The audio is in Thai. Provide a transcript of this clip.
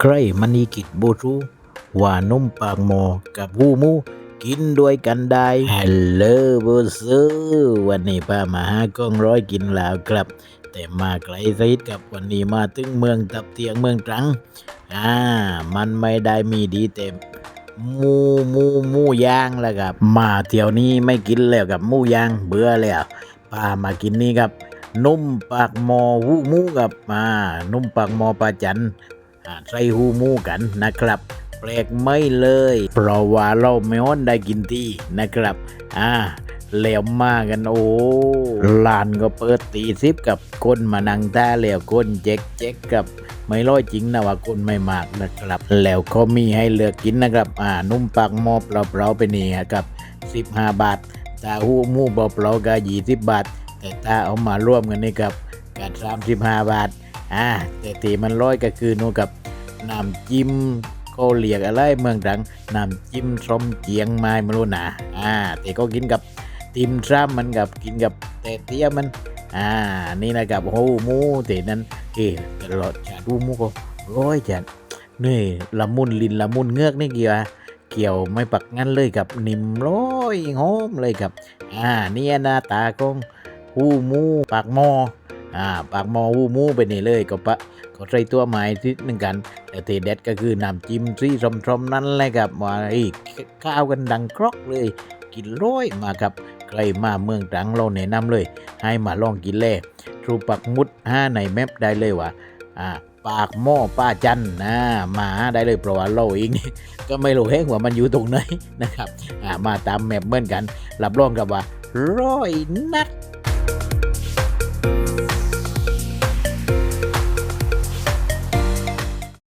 ใครมันนีกิจบูรูว่านุ่มปากหมอกับหูหมู กินด้วยกันได้ฮัลโหลบูซูวันนี้ป้ามาหากล้องร้อยกินแล้วครับ แต่มาไกลซะอีกกับวันนี้มาถึงเมืองตับเตียงเมืองตรัง อ่า มันไม่ได้มีดีแต่หมูมูมูย่างแล้วครับ มาเที่ยวนี้ไม่กินแล้วกับมูย่างเบื่อแล้วป้ามากินนี่ครับนุ่มปากหมอหูมูกับมานุ่มปากหมอปลาจัน ใส่หูมูกันนะครับแปลกไม่เลย เพราะว่าเราไม่อ้อนได้กินที่นะครับ อ่าแล้วมากันโอ้ลานก็เปิดตีซิบกับคนมานั่งท่าแล้วคนเจ๊กเจ๊กกับไม่ร้อยจริงนะว่าคนไม่มากนะครับ แล้วเขามีให้เลือกกินนะครับ อ่า นุ่มปากหมอเปล่าๆไปนี่ครับ 15 บาทตาหูมูเปล่าๆก็20บบาท แต่ถ้าเอามาร่วมกันนี่กับกัน35บาท อ่าแต่ตีมันร้อยก็คือนูกับน้ำจิ้มเขาเรียกอะไรเมืองตรังน้ำจิ้มส้มเจียงไม้ไม่รู้นะอ่าแต่ก็กินกับติมซ้ำมันกับกินกับแต่เตี้ยมันอ่านี่นะครับโอ้หมูแต่นั้นเอ๊ะตลอดชาดูหมูก็ร้อยจัดนี่ละมุนลินละมุนเงือกนี่เกี่ยวเกี่ยวไม่ปักงั้นเลยกับนิ่มร้อยหอมเลยครับ อ่าเนี่ยหน้าตาของหูมูปากหมอ อ่าปากหมอหูมูไปนี่เลยก็ปะก็ใส่ตัวไม้ที่หนึ่งกันแต่เทเด็ดก็คือน้ำจิ้มซีสมๆนั่นแหละครับว่าไอ้ข้าวกันดังครอกเลย กินร้อยมาครับใครมาเมืองตรังเราแนะนำเลย ให้มาลองกินแล่ทรูปักมุดห้าในแมปได้เลยว่าอ่าปากหม้อป้าจันนะมาได้เลยเพราะว่าเราเองนี่ก็ไม่รู้แห้งว่ามันอยู่ตรงไหนนะครับอ่ามาตามแมปเหมือนกัน รับรองกับว่าร้อยนัด